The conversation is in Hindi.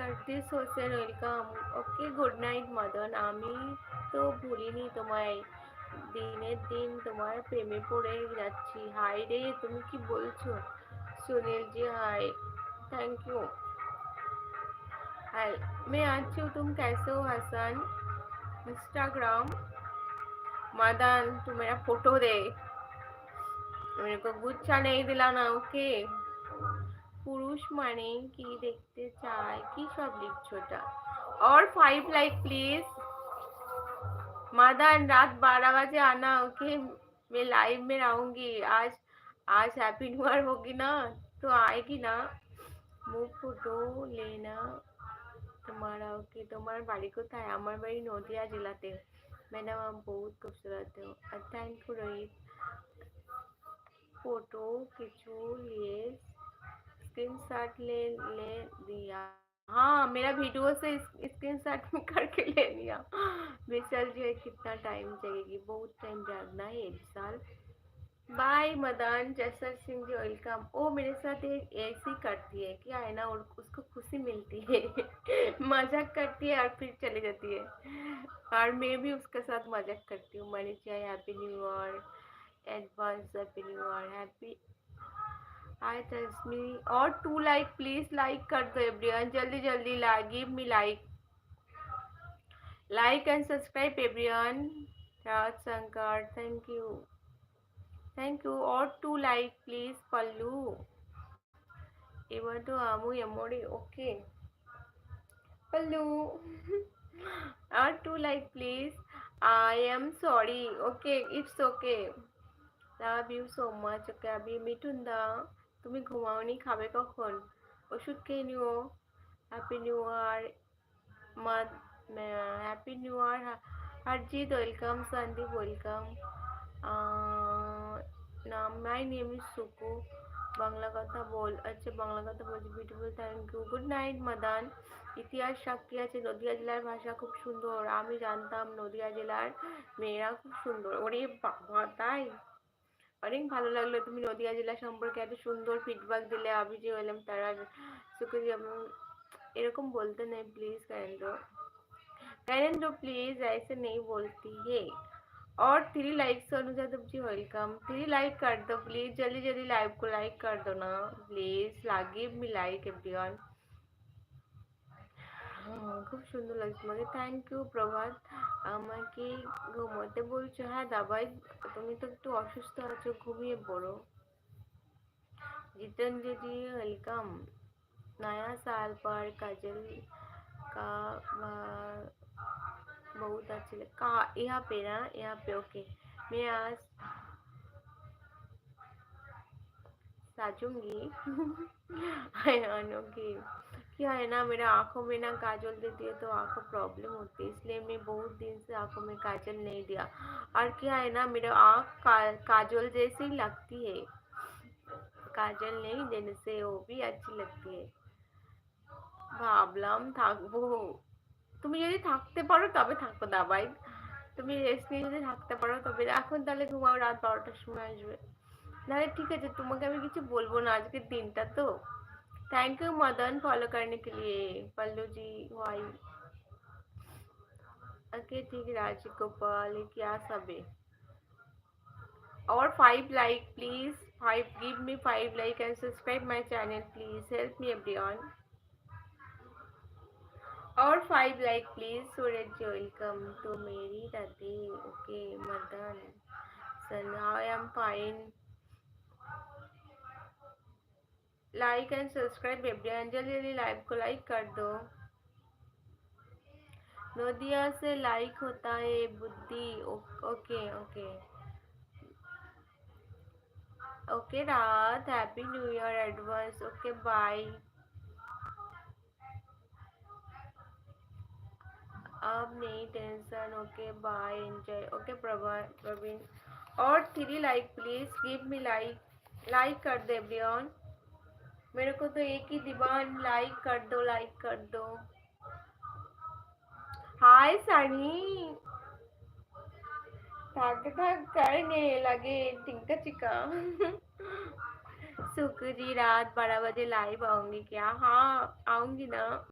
Sarjis Hossain welcome okay good night Madan আমি তো ভুলিনি তোমায় দিনের দিন তোমার প্রেমে পড়ে যাচ্ছি হাই রে তুমি কি বলছো Sunil ji hi thank you hi मैं अच्छी हूँ तुम कैसे हो हसन इंस्टाग्राम मदन तू मेरा फोटो दे मेरे को गुच्छा नहीं दिलाना ओके পুরুষ মানে কি দেখতে চায় কি সব লিখছোটা और फाइव लाइक प्लीज मदन रात बारह बजे आना ओके मैं लाइव में रहूंगी आज आज हैप्पी न्यू ईयर होगी ना तो आएगी ना মুখ ফটো লেনা তোমারা ওকে তোমার বাড়ি কোথায় আমার বাড়ি নদিয়া জেলাতে ম্যাডাম आप बहुत खूबसूरत हो थैंक यू रोहित फोटो खिंचू लिए स्क्रीनशॉट ले ले दिया। हाँ मेरा वीडियो से स्क्रीनशॉट में करके ले लिया। विशल जो कितना टाइम चाहिए बहुत टाइम जागना है एक साल। बाय मदन जसर सिंह जी वेलकम वो मेरे साथ एक ऐसी करती है क्या है ना, और उसको खुशी मिलती है। मज़ाक करती है और फिर चली जाती है। और मैं भी उसके साथ मज़ाक करती हूँ। मैंने चाहे happy new year advance happy new year happy hi तस्मी और टू लाइक प्लीज़ लाइक कर दो एवरीवन जल्दी जल्दी like give me like like and subscribe everyone Raj Shankar thank you thank you और टू लाइक प्लीज़ पल्लू. एवं तो आमू एमोडी ओके पल्लू. और two like please I am sorry okay it's okay love you so much okay अभी मिटुंदा তুমি ঘুমাওনি খাবে কখন? ওষুধ খেয়ে নিও। হ্যাপি নিউ ইয়ার মা happy new year Harjit welcome Sandeep welcome নাম my name is Suku Bangla কথা বল আচ্ছা বাংলা কথা বলছি beautiful thank you good night Madan ইতিহাস সাক্ষী আছে, নদিয়া জেলার ভাষা খুব সুন্দর। আমি জানতাম নদিয়া জেলার মেয়েরা খুব সুন্দর। ওরে বাবা, তাই? অনেক ভালো লাগলো তুমি নদিয়া জেলা সম্পর্কে এত সুন্দর ফিডব্যাক দিলে আমি যে হলাম তারা সুকুজি এরকম বলতে নেই প্লিজ কারেন্দ্র কারেন্দ্র প্লিজ ऐसे नहीं बोलती है और three like Sonu Yadav ji welcome three like कर दो प्लीज जल्दी जल्दी लाइव को लाइक कर दो ना प्लीज लागिव मी लाइक एवरीवन খুব সুন্দর লাগছে তোমাকে থ্যাংক ইউ প্রভাত আমাকে ঘুমোতে বলছো হ্যাঁ দাবাই তুমি তো একটু অসুস্থ আছো ঘুমিয়ে পড়ো जितेंद्र जी वेलकम नया साल पर काजल का बहुत अच्छी लग कहा यहाँ पे ना यहाँ पे ओके मैं आज साजूंगी ओके क्या है ना मेरा आंखों में ना काजल देती है तो आंखों प्रॉब्लम होती है इसलिए मैं बहुत दिन से आंखों में काजल नहीं दिया और क्या है ना मेरा आँख का, काजल जैसी लगती है काजल नहीं देने से वो भी अच्छी लगती है ভাবলাম থাকবো তুমি যদি থাকতে পারো তবে থাকো দাবাই তুমি রেস্ট নিয়ে যদি থাকতে পারো তবে এখন তাহলে ঘুমাও রাত বারোটার সময় আসবে নাহলে ঠিক আছে তোমাকে আমি কিছু বলবো না আজকের দিনটা তো थैंक यू मदन फॉलो करने के लिए। पल्लू जी वाई ओके ठीक राज गोपाल, क्या सब है? और five like please five give me five like and subscribe my channel please help me everyone और five like please Suraj welcome to मेरी दादी okay Madan son I am fine like and subscribe जल्दी जल्दी लाइव को लाइक कर दो। नोदिया से लाइक होता है, बुद्धि। Okay okay. ओके, रात। Happy new year advance okay bye अब नहीं tension okay bye enjoy okay Praveen. और three like please give me like like कर दे एवरीवन मेरे को तो एक ही दीवान लाइक कर दो लाइक कर दो। हाय सनी। थक थक करने लगे टिंका चिका। जी रात बारह बजे लाइव आऊँगी क्या? हाँ आऊँगी ना।